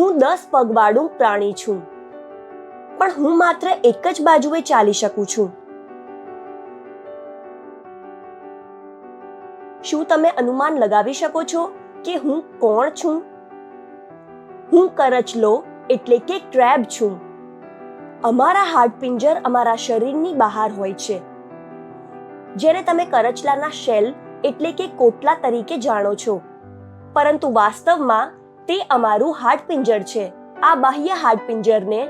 હું દસ પગવાળું પ્રાણી છું. પણ હું માત્ર એક જ બાજુએ ચાલી શકું છું. શું તમે અનુમાન લગાવી શકો છો કે હું કોણ છું? હું કરચલો એટલે કે ક્રેબ છું. અમારા હાડપિંજર અમારા શરીરની બહાર હોય છે. જેને તમે કરચલાના શેલ એટલે કે કોટલા તરીકે જાણો છો. પરંતુ વાસ્તવમાં તે અમારું હાડપિંજર છે. આ બાહ્ય હાડપિંજરને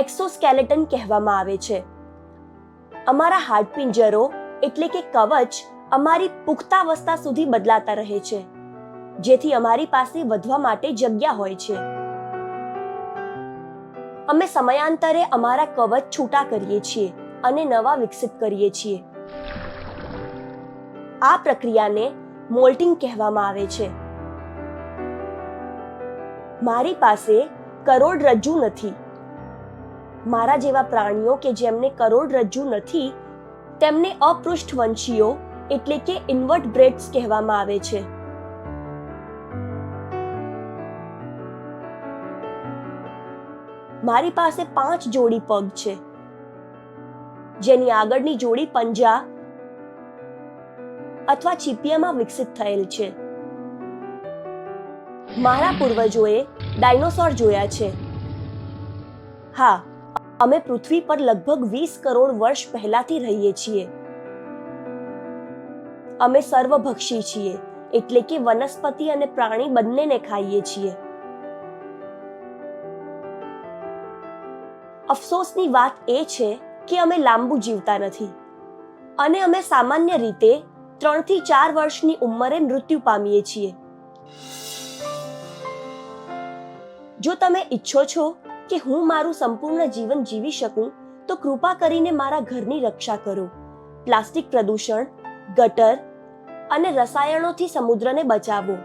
એક્સોસ્કેલેટન કહેવામાં આવે છે. અમારા હાડપિંજરો એટલે કે કવચ અમારી પુખ્તાવસ્થા સુધી બદલાતા રહે છે, જેથી અમારી પાસે વધવા માટે જગ્યા હોય છે. અમે સમયાંતરે અમારા કવચ છૂટા કરીએ છીએ અને નવા વિકસિત કરીએ છીએ. આ પ્રક્રિયાને મોલ્ટિંગ કહેવામાં આવે છે. મારી પાસે કરોડરજ્જુ નથી. મારા જેવા પ્રાણીઓ કે જેમને કરોડરજ્જુ નથી, તેમને અપૃષ્ઠવંશીઓ એટલે કે ઇન્વર્ટબ્રેડ્સ કહેવામાં આવે છે. મારી પાસે પાંચ જોડી પગ છે. જેની આગળની જોડી પંજા અથવા ચીપિયામાં વિકસિત થયેલ છે. મારા પૂર્વજોએ ડાયનોસોર જોયા છે. હા, અમે પૃથ્વી પર લગભગ વીસ કરોડ વર્ષ પહેલાથી રહીએ છીએ. અમે સર્વભક્ષી છીએ, એટલે કે વનસ્પતિ અને પ્રાણી બંનેને ખાઈએ છીએ. અફસોસની વાત એ છે કે અમે લાંબુ જીવતા નથી. અને અમે સામાન્ય રીતે ત્રણથી ચાર વર્ષની ઉંમરે મૃત્યુ પામીએ છીએ. જો તમે ઈચ્છો છો કે હું મારું સંપૂર્ણ જીવન જીવી શકું, તો કૃપા કરીને મારા ઘરની રક્ષા કરો. પ્લાસ્ટિક પ્રદૂષણ, ગટર અને રસાયણોથી સમુદ્રને બચાવો.